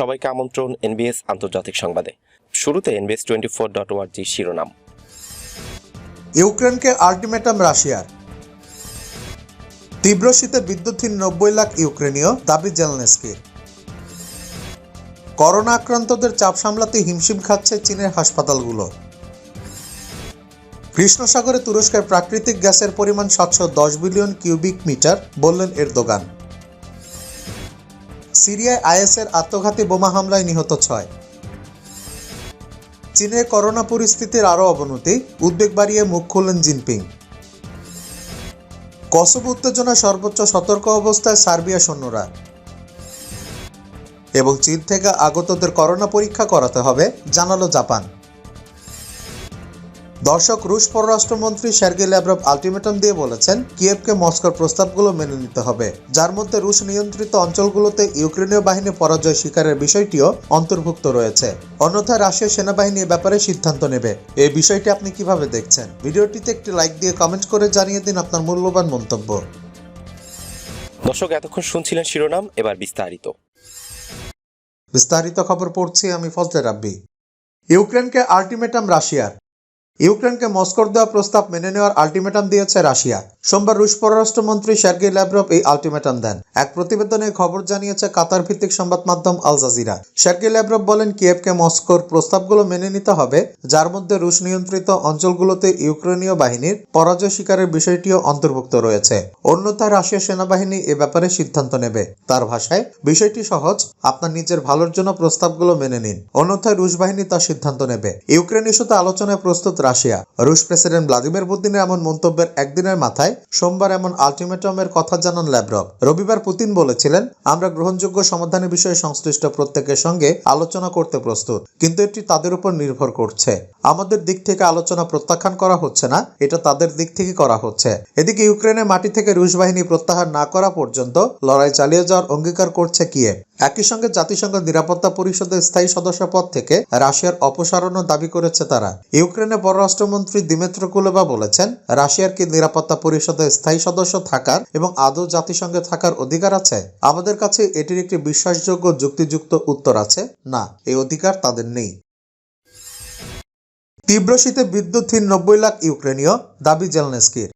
সবাইকে আমন্ত্রণ এনবিএস আন্তর্জাতিক সংবাদে। শুরুতে এনবিএস টোয়েন্টি ফোর ডট ওয়ার্জি শিরোনাম। ইউক্রেনকে আল্টিমেটাম রাশিয়ার। তীব্র শীতে বিদ্যুৎহীন নব্বই লাখ ইউক্রেনীয় দাবি জেলনেস্কির। করোনা আক্রান্তদের চাপ সামলাতে হিমশিম খাচ্ছে চীনের হাসপাতালগুলো। কৃষ্ণ সাগরে তুরস্কের প্রাকৃতিক গ্যাসের পরিমাণ সাতশো দশ বিলিয়ন কিউবিক মিটার, বললেন এরদোগান। সিরিয়ায় আইএসের আত্মঘাতী বোমা হামলায় নিহত ছয়। চীনের করোনা পরিস্থিতির আরও অবনতি, উদ্বেগ বাড়িয়ে মুখ খুললেন জিনপিং। কসব উত্তেজনা সর্বোচ্চ সতর্ক অবস্থায় সার্বিয়া সৈন্যরা। এবং চীন থেকে আগতদের করোনা পরীক্ষা করাতে হবে, জানালো জাপান। দর্শক রুশ পররাষ্ট্রমন্ত্রী সার্গি ল্যাব্রভ আলটিমেটাম দিয়ে বলেছেন কিয়েভকে মস্কোর প্রস্তাবগুলো মেনে নিতে হবে। যার মধ্যে রুশ নিয়ন্ত্রিত অঞ্চলগুলোতে ইউক্রেনীয় বাহিনী পরাজয় শিকারের বিষয়টিও অন্তর্ভুক্ত রয়েছে। অন্যথায় রাশিয়ার সেনাবাহিনী এ ব্যাপারে সিদ্ধান্ত নেবে। এই বিষয়টি আপনি কীভাবে দেখছেন? ভিডিওটিতে একটি লাইক দিয়ে কমেন্ট করে জানিয়ে দিন আপনার মূল্যবান মন্তব্য। দর্শক এতক্ষণ শুনছিলেন শিরোনাম এবার বিস্তারিত। বিস্তারিত খবর পড়ছি আমি ফজলে রাব্বি। ইউক্রেনকে আল্টিমেটাম রাশিয়ার। ইউক্রেনকে মস্কোর দেওয়া প্রস্তাব মেনে নেওয়ার আল্টিমেটাম দিয়েছে রাশিয়া। সোমবার রুশ পররাষ্ট্রমন্ত্রী সার্গি ল্যাব্রভ এই আল্টিমেটাম দেন। এক প্রতিবেদনে খবর জানিয়েছে কাতার ভিত্তিক সংবাদ মাধ্যম আল জাজিরা। সার্গি ল্যাব্রভ বলেন, কিয়েভকে মস্কোর প্রস্তাবগুলো মেনে নিতে হবে, যার মধ্যে রুশ নিয়ন্ত্রিত অঞ্চলগুলোতে ইউক্রেনীয় বাহিনীর পরাজয় শিকারের বিষয়টিও অন্তর্ভুক্ত রয়েছে। অন্যথায় রাশিয়া সেনাবাহিনী এ ব্যাপারে সিদ্ধান্ত নেবে। তার ভাষায়, বিষয়টি সহজ, আপনার নিজের ভালোর জন্য প্রস্তাবগুলো মেনে নিন। অন্যথায় রুশ বাহিনী তার সিদ্ধান্ত নেবে। ইউক্রেন ইস্যুতে আলোচনায় প্রস্তুত রাশিয়া। রুশ প্রেসিডেন্ট ভ্লাদিমির পুতিনের এমন মন্তব্যের একদিনের মাথায় সোমবার এমন আলটিমেটামের কথা জানান ল্যাব্রভ রবিবার পুতিন বলেছিলেন, আমরা গ্রহণযোগ্য সমাধানের বিষয়ে সংশ্লিষ্ট প্রত্যেকের সঙ্গে আলোচনা করতে প্রস্তুত, কিন্তু এটি তাদের উপর নির্ভর করছে। আমাদের দিক থেকে আলোচনা প্রত্যাখ্যান করা হচ্ছে না, এটা তাদের দিক থেকে করা হচ্ছে। এদিকে ইউক্রেনের মাটি থেকে রুশ বাহিনী প্রত্যাহার না করা পর্যন্ত লড়াই চালিয়ে যাওয়ার অঙ্গীকার করছে কিয়েভ। একই সঙ্গে জাতিসংঘ নিরাপত্তা পরিষদের স্থায়ী সদস্য পদ থেকে রাশিয়ার অপসারণও দাবি করেছে তারা। ইউক্রেনের পররাষ্ট্রমন্ত্রী দিমেত্র কুলেবা বলেছেন, রাশিয়ার কি নিরাপত্তা পরিষদের স্থায়ী সদস্য থাকার এবং আদৌ জাতিসংঘে থাকার অধিকার আছে? আমাদের কাছে এটির একটি বিশ্বাসযোগ্য যুক্তিযুক্ত উত্তর আছে। না, এই অধিকার তাদের নেই। তীব্র শীতে বিদ্যুৎহীন নব্বই লাখ ইউক্রেনীয়, দাবি জেলনেস্কির।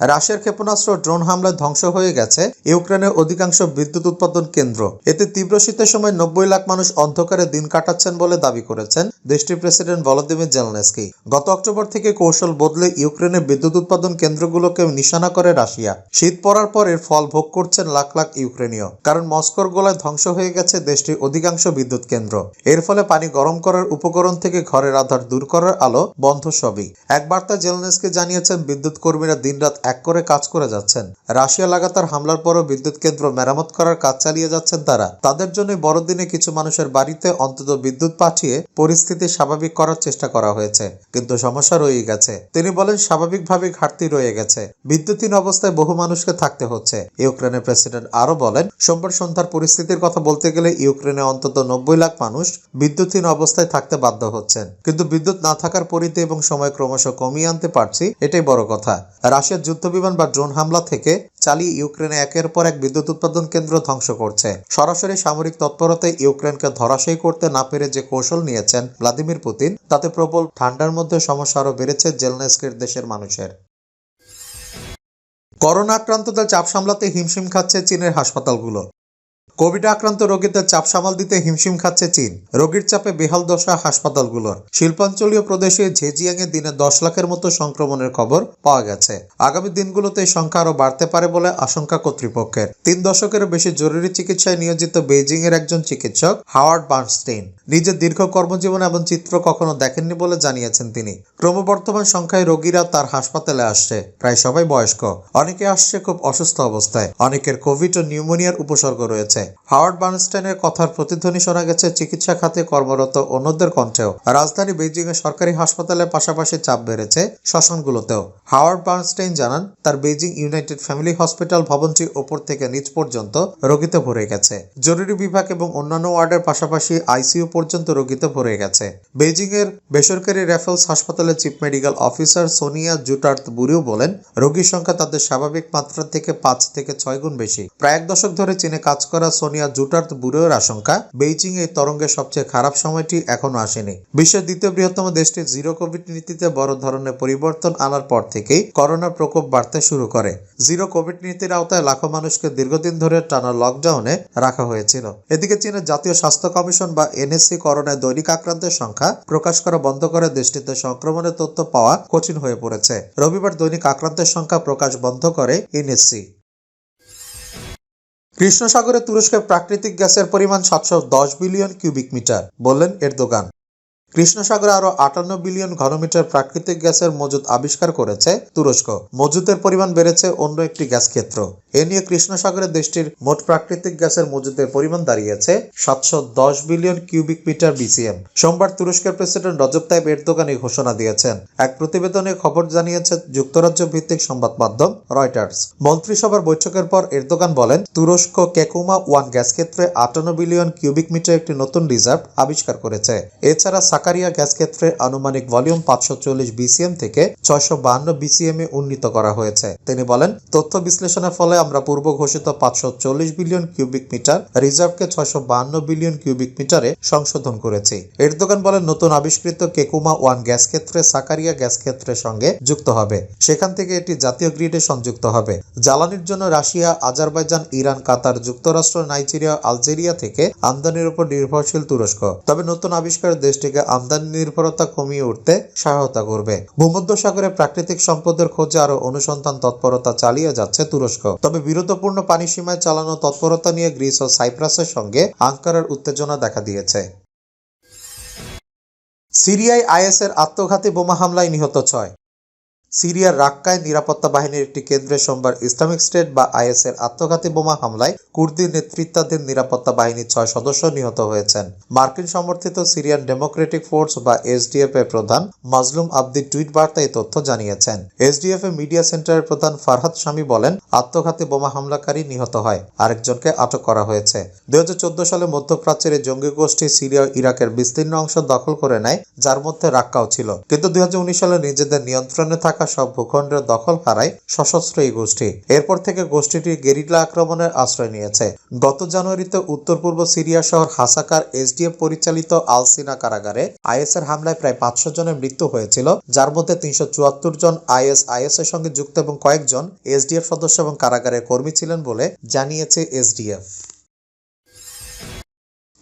রাশিয়ার ক্ষেপণাস্ত্র ড্রোন হামলায় ধ্বংস হয়ে গেছে ইউক্রেনের অধিকাংশ বিদ্যুৎ উৎপাদন কেন্দ্র। এতে তীব্র শীতের সময় নব্বই লাখ মানুষ অন্ধকারে দিন কাটাচ্ছেন বলে দাবি করেছেন দেশটির প্রেসিডেন্ট ভলোদিমির জেলনেস্কি। গত অক্টোবর থেকে কৌশল বদলে ইউক্রেনের বিদ্যুৎ উৎপাদন কেন্দ্রগুলোকে নিশানা করে রাশিয়া। শীত পড়ার পর এর ফল ভোগ করছেন লাখ লাখ ইউক্রেনীয়। কারণ মস্কোর গোলায় ধ্বংস হয়ে গেছে দেশটির অধিকাংশ বিদ্যুৎ কেন্দ্র। এর ফলে পানি গরম করার উপকরণ থেকে ঘরের আধার দূর করার আলো বন্ধ সবই। এক বার্তা জেলনেসকে জানিয়েছেন, বিদ্যুৎ কর্মীরা দিনরাত এক করে কাজ করে যাচ্ছেন। রাশিয়া লাগাতার হামলার পরও বিদ্যুৎ কেন্দ্র মেরামত করার কাজ চালিয়ে যাচ্ছেন তারা। তাদের জন্য বড়দিনে কিছু মানুষের বাড়িতে অন্তত বিদ্যুৎ পাঠিয়ে পরিস্থিতি স্বাভাবিক করার চেষ্টা করা হয়েছে। কিন্তু সমস্যা রয়ে গেছে। তিনি বলেন স্বাভাবিকভাবে ঘাটতি রয়ে গেছে। বিদ্যুৎহীন অবস্থায় বহু মানুষকে থাকতে হচ্ছে। ইউক্রেনের প্রেসিডেন্ট আরও বলেন, সোমবার সন্ধ্যার পরিস্থিতির কথা বলতে গেলে ইউক্রেনে অন্তত নব্বই লাখ মানুষ বিদ্যুৎহীন অবস্থায় থাকতে বাধ্য হচ্ছেন। কিন্তু বিদ্যুৎ না থাকার পরিধি এবং সময় ক্রমশ কমিয়ে আনতে পারছি, এটাই বড় কথা। রাশিয়ার যুদ্ধ বিমান বা ড্রোন হামলা থেকে চালিয়ে ইউক্রেনে একের পর এক বিদ্যুৎ উৎপাদন কেন্দ্র ধ্বংস করছে। সরাসরি সামরিক তৎপরতায় ইউক্রেনকে ধরাশায়ী করতে না পেরে যে কৌশল নিয়েছেন ভ্লাদিমির পুতিন, তাতে প্রবল ঠান্ডার মধ্যে সমস্যা আরও বেড়েছে জেলনেস্কের দেশের মানুষের। করোনা আক্রান্তদের চাপ সামলাতে হিমশিম খাচ্ছে চীনের হাসপাতালগুলো। কোভিড আক্রান্ত রোগীদের চাপ সামাল দিতে হিমশিম খাচ্ছে চীন। রোগীর চাপে বেহাল দশা হাসপাতালগুলোর। শিল্পাঞ্চলীয় প্রদেশে ঝেজিয়াংয়ে দিনে দশ লাখের মতো সংক্রমণের খবর পাওয়া গেছে। আগামী দিনগুলোতে সংখ্যা আরও বাড়তে পারে বলে আশঙ্কা কর্তৃপক্ষের। তিন দশকেরও বেশি জরুরি চিকিৎসায় নিয়োজিত বেইজিং এর একজন চিকিৎসক, হাওয়ার্ড বার্নস্টেইন। নিজের দীর্ঘ কর্মজীবন এমন চিত্র কখনো দেখেননি বলে জানিয়েছেন তিনি। ক্রমবর্ধমান সংখ্যায় রোগীরা তার হাসপাতালে আসছে। প্রায় সবাই বয়স্ক। অনেকে আসছে খুব অসুস্থ অবস্থায়। অনেকের কোভিড ও নিউমোনিয়ার উপসর্গ রয়েছে। হাওয়ার্ড বার্নস্টাইনের কথার প্রতিধ্বনি শোনা গেছে চিকিৎসা খাতে কর্মরত অন্যদের কণ্ঠেও। রাজধানী এর সরকারি হাসপাতালের পাশাপাশি চাপ বেড়েছে শ্মশানগুলোতেও। হাওয়ার্ড বার্নস্টাইন জানান, তার বেইজিং ইউনাইটেড ফ্যামিলি হসপিটাল ভবনটি ওপর থেকে নিচ পর্যন্ত রোগীতে ভরে গেছে। জরুরি বিভাগ এবং অন্যান্য ওয়ার্ডের পাশাপাশি আইসিইউ পর্যন্ত রোগীতে ভরে গেছে। বেইজিং এর বেসরকারি রেফেলস হাসপাতালের চিফ মেডিকেল অফিসার সোনিয়া জুটার্থ বুরিও বলেন, রোগীর সংখ্যা তাদের স্বাভাবিক মাত্রা থেকে পাঁচ থেকে ছয় গুণ বেশি। প্রায় এক দশক ধরে চীনে কাজ করা সোনিয়া জুটার্ত ব্যুরোর আশঙ্কা বেইজিং এই তরঙ্গের সবচেয়ে খারাপ সময়টি এখনও আসেনি। বিশ্বের দ্বিতীয় বৃহত্তম দেশটি জিরো কোভিড নীতিতে বড় ধরনের পরিবর্তন আনার পর থেকেই করোনার প্রকোপ বাড়তে শুরু করে। জিরো কোভিড নীতির আওতায় লাখো মানুষকে দীর্ঘদিন ধরে টানা লকডাউনে রাখা হয়েছিল। এদিকে চীনের জাতীয় স্বাস্থ্য কমিশন বা এনএসসি করোনায় দৈনিক আক্রান্তের সংখ্যা প্রকাশ করা বন্ধ করে দেশটিতে সংক্রমণের তথ্য পাওয়া কঠিন হয়ে পড়েছে। রবিবার দৈনিক আক্রান্তের সংখ্যা প্রকাশ বন্ধ করে এনএসসি। কৃষ্ণ সাগরে তুরস্কের প্রাকৃতিক গ্যাসের পরিমাণ সাতশো দশ বিলিয়ন কিউবিক মিটার বললেন এরদোগান। কৃষ্ণ সাগরে আরও আটান্ন বিলিয়ন ঘনমিটার প্রাকৃতিক গ্যাসের মজুদ আবিষ্কার করেছে তুরস্ক। মজুদের পরিমাণ বেড়েছে অন্য একটি গ্যাস ক্ষেত্র। এ নিয়ে কৃষ্ণ সাগরে দেশটির মোট প্রাকৃতিক গ্যাসের মজুদের পরিমাণ দাঁড়িয়েছে সাতশো দশ বিলিয়ন কিউবিক মিটার বিসিএম। সোমবার তুরস্কের প্রেসিডেন্ট রজব তাইব এরদোগান এই ঘোষণা দিয়েছেন। এক প্রতিবেদনে খবর জানিয়েছে যুক্তরাজ্য ভিত্তিক সংবাদ মাধ্যম রয়টার্স। মন্ত্রিসভার বৈঠকের পর এরদোগান বলেন, তুরস্ক কেকুমা ওয়ান গ্যাস ক্ষেত্রে আটান্ন বিলিয়ন কিউবিক মিটার একটি নতুন রিজার্ভ আবিষ্কার করেছে। এছাড়া সাকারিয়া গ্যাস ক্ষেত্রে আনুমানিক ভলিউম পাঁচশো চল্লিশ বিসিএম থেকে ছয়শো বাহান্ন বিসিএম এ উন্নীত করা হয়েছে। তিনি বলেন, তথ্য বিশ্লেষণের ফলে আমরা পূর্ব ঘোষিত পাঁচশো চল্লিশ বিলিয়ন কিউবিক মিটার, রিজার্ভকে ছয়শো বাহান্ন বিলিয়ন কিউবিক মিটারে সংশোধন করেছি। এরদোগান বলেন, নতুন আবিষ্কৃত কেকুমা ওয়ান গ্যাস ক্ষেত্রে সাকারিয়া গ্যাস ক্ষেত্রের সঙ্গে যুক্ত হবে। সেখান থেকে এটি জাতীয় গ্রিডে সংযুক্ত হবে। জ্বালানির জন্য রাশিয়া, আজারবাইজান, ইরান, কাতার, যুক্তরাষ্ট্র, নাইজেরিয়া, আলজেরিয়া থেকে আমদানির উপর নির্ভরশীল তুরস্ক। তবে নতুন আবিষ্কার দেশটিকে আমদানি নির্ভরতা কমিয়ে উঠতে সহায়তা করবে। ভূমধ্যসাগরে প্রাকৃতিক সম্পদের খোঁজে আরও অনুসন্ধান তৎপরতা চালিয়ে যাচ্ছে তুরস্ক। তবে বিরোধপূর্ণ পানি সীমায় চালানো তৎপরতা নিয়ে গ্রিস ও সাইপ্রাসের সঙ্গে আঙ্কারার উত্তেজনা দেখা দিয়েছে। সিরিয়ায় আইএসের আত্মঘাতী বোমা হামলায় নিহত ছয়। সিরিয়ার রাক্কায় নিরাপত্তা বাহিনীর একটি কেন্দ্রে সোমবার ইসলামিক স্টেট বা আইএসের আত্মঘাতী বোমা হামলায় কুর্দি নেতৃত্বাধীন নিরাপত্তা বাহিনীর ছয় সদস্য নিহত হয়েছেন। মার্কিন সমর্থিত সিরিয়ান ডেমোক্রেটিক ফোর্স বা এসডিএফ এর প্রধান মাজলুম আব্দি টুইট বার্তায় তথ্য জানিয়েছেন। এসডিএফ এর মিডিয়া সেন্টারের প্রধান ফারহাদ শামী বলেন, আত্মঘাতী বোমা হামলাকারী নিহত হয়, আরেকজনকে আটক করা হয়েছে। দুই হাজার চোদ্দ সালে মধ্যপ্রাচ্যের এই জঙ্গি গোষ্ঠী সিরিয়া ইরাকের বিস্তীর্ণ অংশ দখল করে নেয়, যার মধ্যে রাক্কাও ছিল। কিন্তু দুই হাজার উনিশ সালে নিজেদের নিয়ন্ত্রণে থাকা সব ভূখণ্ডের দখল হারায় সশস্ত্র এই গোষ্ঠী। এরপর থেকে গোষ্ঠীটি গেরিলা আক্রমণের আশ্রয় নিয়েছে। গত জানুয়ারিতে উত্তর পূর্ব সিরিয়া শহর হাসাকার এসডিএফ পরিচালিত আলসিনা কারাগারে আইএসের হামলায় প্রায় পাঁচশো জনের মৃত্যু হয়েছিল। যার মধ্যে তিনশো চুয়াত্তর জন আইএস আইএস এর সঙ্গে যুক্ত এবং কয়েকজন এসডিএফ সদস্য এবং কারাগারের কর্মী ছিলেন বলে জানিয়েছে এসডিএফ।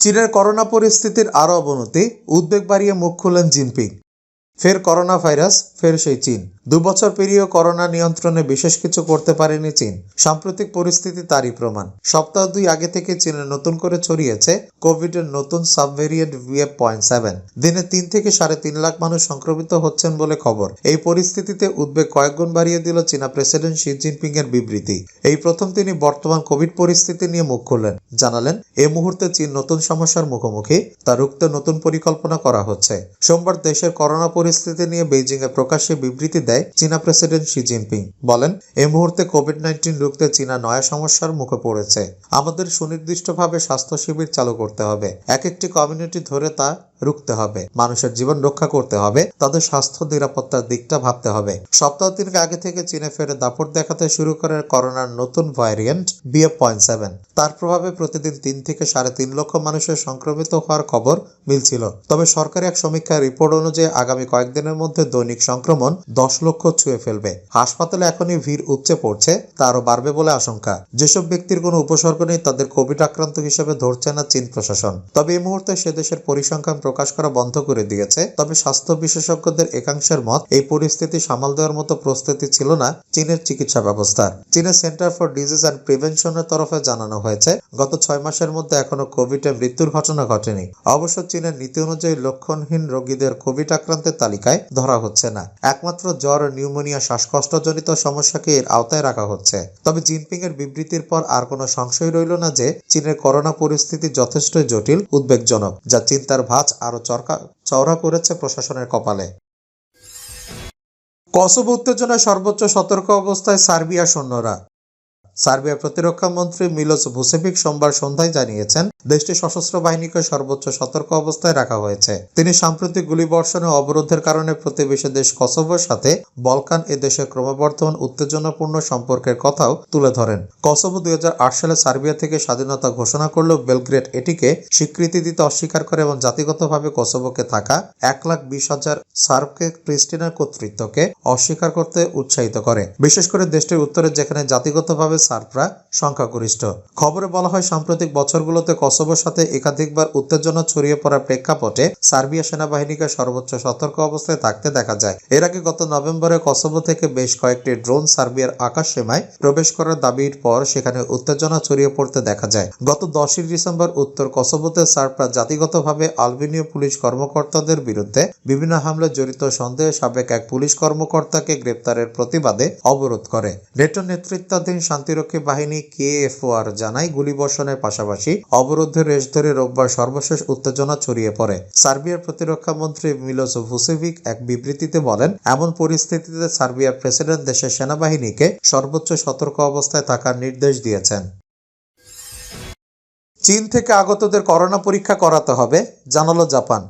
চীনের করোনা পরিস্থিতির আরও অবনতি, উদ্বেগ বাড়িয়ে মুখ খুললেন জিনপিং। ফের করোনা ভাইরাস, ফের সেই চীন। দুবছর পেরিয়েও করোনা নিয়ন্ত্রণে বিশেষ কিছু করতে পারেনি চীন। সাম্প্রতিক পরিস্থিতি তারই প্রমাণ। সপ্তাহ দুই আগে থেকে চীনে নতুন করে ছড়িয়েছে কোভিড এর নতুন সাবভেরিয়েন্ট ভিএফ পয়েন্ট সেভেন। দিনে তিন থেকে সাড়ে তিন লাখ মানুষ সংক্রমিত হচ্ছেন বলে খবর। এই পরিস্থিতিতে উদ্বেগ কয়েকগুণ বাড়িয়ে দিল চীনা প্রেসিডেন্ট শি জিনপিং এর বিবৃতি। এই প্রথম তিনি বর্তমান কোভিড পরিস্থিতি নিয়ে মুখ খুললেন। জানালেন, এ মুহূর্তে চীন নতুন সমস্যার মুখোমুখি, তা রুখতে নতুন পরিকল্পনা করা হচ্ছে। সোমবার দেশের করোনা পরিস্থিতি নিয়ে বেইজিং এ প্রকাশ্যে বিবৃতি দেয় চীনা প্রেসিডেন্ট শি জিনপিং। বলেন, এই মুহূর্তে কোভিড নাইন্টিন রুখতে চীনা নয়া সমস্যার মুখে পড়েছে। আমাদের সুনির্দিষ্টভাবে স্বাস্থ্য শিবির চালু করতে হবে। এক একটি কমিউনিটি ধরে তা রুখতে হবে। মানুষের জীবন রক্ষা করতে হবে। তাদের স্বাস্থ্য নিরাপত্তার দিকটা ভাবতে হবে। সপ্তাহ তিনেক আগে থেকে চীনে ফেরে দাপট দেখাতে শুরু করে করোনার নতুন ভ্যারিয়েন্ট বিএফ পয়েন্ট সেভেন তার প্রভাবে প্রতিদিন তিন থেকে সাড়ে তিন লক্ষ মানুষের সংক্রমিত হওয়ার খবর মিলছিল। তবে সরকারি এক সমীক্ষার রিপোর্ট অনুযায়ী আগামী কয়েকদিনের মধ্যে দৈনিক সংক্রমণ দশ লক্ষ ছুঁয়ে ফেলবে। হাসপাতালে এখনই ভিড় উপচে পড়ছে তা আরও বাড়বে বলে আশঙ্কা। যেসব ব্যক্তির কোনো উপসর্গ নেই, তাদের কোভিড আক্রান্ত হিসেবে ধরছে না চীন প্রশাসন। তবে এই মুহূর্তে সে দেশের পরিসংখ্যান প্রকাশ করা বন্ধ করে দিয়েছে, তবে স্বাস্থ্য বিশেষজ্ঞদের একাংশের মত এই পরিস্থিতি সামাল দেওয়ার মতো প্রস্তুতি ছিল না চীনের চিকিৎসা ব্যবস্থার। চীনের সেন্টার ফর ডিজিজ অ্যান্ড প্রিভেনশনের তরফে জানানো হয়েছে, গত ছয় মাসের মধ্যে এখনও কোভিডে মৃত্যুর ঘটনা ঘটেনি। অবশ্য চীনের নীতি অনুযায়ী লক্ষণহীন রোগীদের কোভিড আক্রান্তের তালিকায় ধরা হচ্ছে না। একমাত্র জ্বর নিউমোনিয়া, শ্বাসকষ্টজনিত সমস্যাকে এর আওতায় রাখা হচ্ছে। তবে জিনপিং এর বিবৃতির পর আর কোনো সংশয় রইল না যে চীনের করোনা পরিস্থিতি যথেষ্ট জটিল, উদ্বেগজনক, যা চিন্তার ভাঁজ আরও চরকা চওড়া করেছে প্রশাসনের কপালে। কসোভো উত্তেজনায় সর্বোচ্চ সতর্ক অবস্থায় সার্বিয়া সৈন্যরা। সার্বিয়ার প্রতিরক্ষা মন্ত্রী মিলোস ভুসেভিক সোমবার সন্ধ্যায় জানিয়েছেন দেশটির সশস্ত্র বাহিনীকে সর্বোচ্চ সতর্ক অবস্থায় রাখা হয়েছে। তিনি সাম্প্রতিক গুলিবর্ষণ অবরোধের কারণে প্রতিবেশী দেশ কসোভোর সাথে বলকান এ দেশের ক্রমবর্ধমান উত্তেজনাপূর্ণ সম্পর্কের কথাও তুলে ধরেন। কসোভো দুই হাজার আট সালে সার্বিয়া থেকে স্বাধীনতা ঘোষণা করলেও বেলগ্রেড এটিকে স্বীকৃতি দিতে অস্বীকার করে এবং জাতিগতভাবে কসোভোকে থাকা এক লাখ বিশ হাজার সার্বকে প্রিস্টিনার কর্তৃত্বকে অস্বীকার করতে উৎসাহিত করে। বিশেষ করে দেশটির উত্তরে যেখানে জাতিগতভাবে সার্বরা সংখ্যাগরিষ্ঠ। খবরে বলা হয়, সাম্প্রতিক বছরগুলোতে কসোভোর সাথে একাধিকবার উত্তেজনা ছড়িয়ে পড়ার প্রেক্ষাপটে সার্বিয়া সেনাবাহিনীকে সর্বোচ্চ সতর্ক অবস্থায় থাকতে দেখা যায়। এর আগে গত নভেম্বরে কসোভো থেকে বেশ কয়েকটি ড্রোন সার্বিয়ার আকাশ সীমায় প্রবেশ করার দাবির পর সেখানে উত্তেজনা ছড়িয়ে পড়তে দেখা যায়। গত দশই ডিসেম্বর উত্তর কসোভোতে সার্বরা জাতিগতভাবে আলবেনীয় পুলিশ কর্মকর্তাদের বিরুদ্ধে বিভিন্ন হামলায় জড়িত সন্দেহে সাবেক এক পুলিশ কর্মকর্তাকে গ্রেপ্তারের প্রতিবাদে অবরোধ করে। নেটো নেতৃত্বাধীন শান্তিরক্ষী বাহিনী কেএফওআর জানায়, গুলিবর্ষণের পাশাপাশি অবরোধের রেশ ধরে রোববার সর্বশেষ উত্তেজনা ছড়িয়ে পড়ে। সার্বিয়ার প্রতিরক্ষা মন্ত্রী মিলোস ভুসেভিক এক বিবৃতিতে বলেন, এমন পরিস্থিতিতে সার্বিয়ার প্রেসিডেন্ট দেশের সেনাবাহিনীকে সর্বোচ্চ সতর্ক অবস্থায় থাকার নির্দেশ দিয়েছেন। চীন থেকে আগতদের করোনা পরীক্ষা করাতে হবে, জানালো জাপান।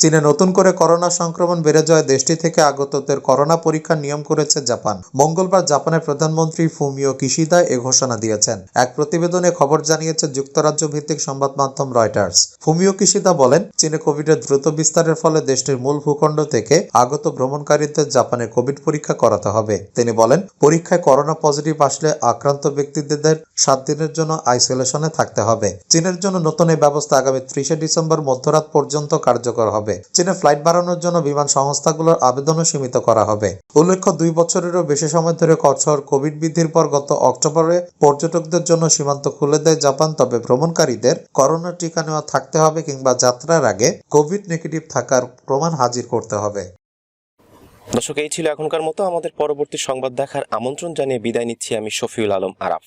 চীনে নতুন করে করোনা সংক্রমণ বেড়ে যাওয়ায় দেশটি থেকে আগতদের করোনা পরীক্ষার নিয়ম করেছে জাপান। মঙ্গলবার জাপানের প্রধানমন্ত্রী ফুমিও কিশিদা এ ঘোষণা দিয়েছেন। এক প্রতিবেদনে খবর জানিয়েছে যুক্তরাজ্য ভিত্তিক সংবাদ মাধ্যম রয়টার্স। ফুমিও কিশিদা বলেন, চীনে কোভিডের দ্রুত বিস্তারের ফলে দেশটির মূল ভূখণ্ড থেকে আগত ভ্রমণকারীদের জাপানে কোভিড পরীক্ষা করাতে হবে। তিনি বলেন, পরীক্ষায় করোনা পজিটিভ আসলে আক্রান্ত ব্যক্তিদের সাত দিনের জন্য আইসোলেশনে থাকতে হবে। চীনের জন্য নতুন এই ব্যবস্থা আগামী ত্রিশে ডিসেম্বর মধ্যরাত পর্যন্ত কার্যকর হবে। চীনে ফ্লাইট বাড়ানোর জন্য বিমান সংস্থাগুলোর আবেদনও সীমিত করা হবে। উল্লেখ্য, দুই বছরেরও বেশি সময় ধরে কঠোর কোভিড বৃদ্ধির পর গত অক্টোবরে পর্যটকদের জন্য সীমান্ত খুলে দেয় জাপান, তবে ভ্রমণকারীদের করোনা টিকা নেওয়া থাকতে হবে কিংবা যাত্রার আগে কোভিড নেগেটিভ থাকার প্রমাণ হাজির করতে হবে। দর্শক, এই ছিল এখনকার মতো। আমাদের পরবর্তী সংবাদ দেখার আমন্ত্রণ জানিয়ে বিদায় নিচ্ছি আমি শফিউল আলম আরাফ।